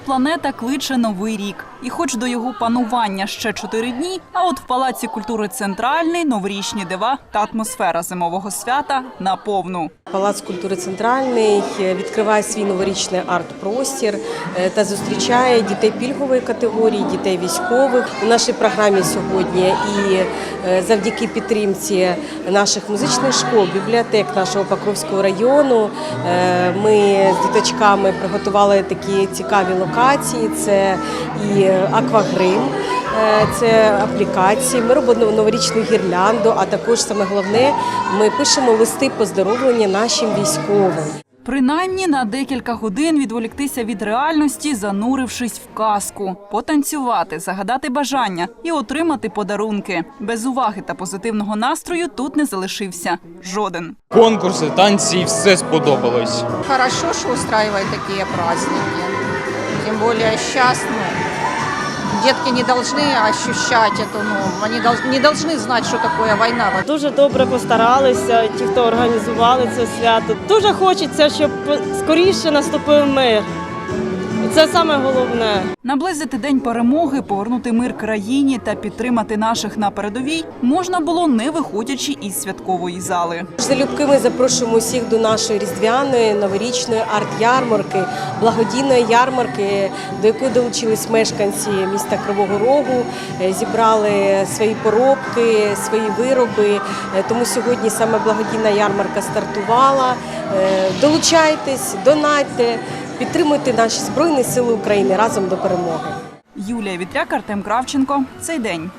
планета кличе новий рік. І хоч до його панування ще чотири дні, а от в Палаці культури Центральний новорічні дива та атмосфера зимового свята наповну. Палац культури центральний е, відкриває свій новорічний арт-простір е, та зустрічає дітей пільгової категорії, дітей військових. У нашій програмі сьогодні і е, завдяки підтримці наших музичних школ, бібліотек нашого Покровського району. Ми з діточками приготували такі цікаві локації. Це і аквагрим. Е, Це аплікації. Ми робимо новорічну гірлянду, а також саме головне, ми пишемо листи поздоровлення нашим військовим. Принаймні на декілька годин відволіктися від реальності, занурившись в казку, потанцювати, загадати бажання і отримати подарунки. Без уваги та позитивного настрою тут не залишився жоден. Конкурси, танці, все сподобалось. Хорошо, что устраивает такие праздники. Тем более сейчас, ну, детки не должны ощущать эту, ну, они дол- не должны знать, что такое война. Вот Дуже добре постаралися, ті, хто організували це свято. Дуже хочеться, щоб скоріше наступив мир. Це саме головне. Наблизити день перемоги, повернути мир країні та підтримати наших на передовій можна було не виходячи із святкової зали. Залюбки ми запрошуємо усіх до нашої різдвяної новорічної арт-ярмарки, благодійної ярмарки, до якої долучились мешканці міста Кривого Рогу, е, зібрали свої поробки, свої вироби. Е, Тому сьогодні саме благодійна ярмарка стартувала. Е, Долучайтесь, донайте, підтримуйте наші збройні сили України разом до перемоги. Юлія Вітряк, Артем Кравченко. Цей день.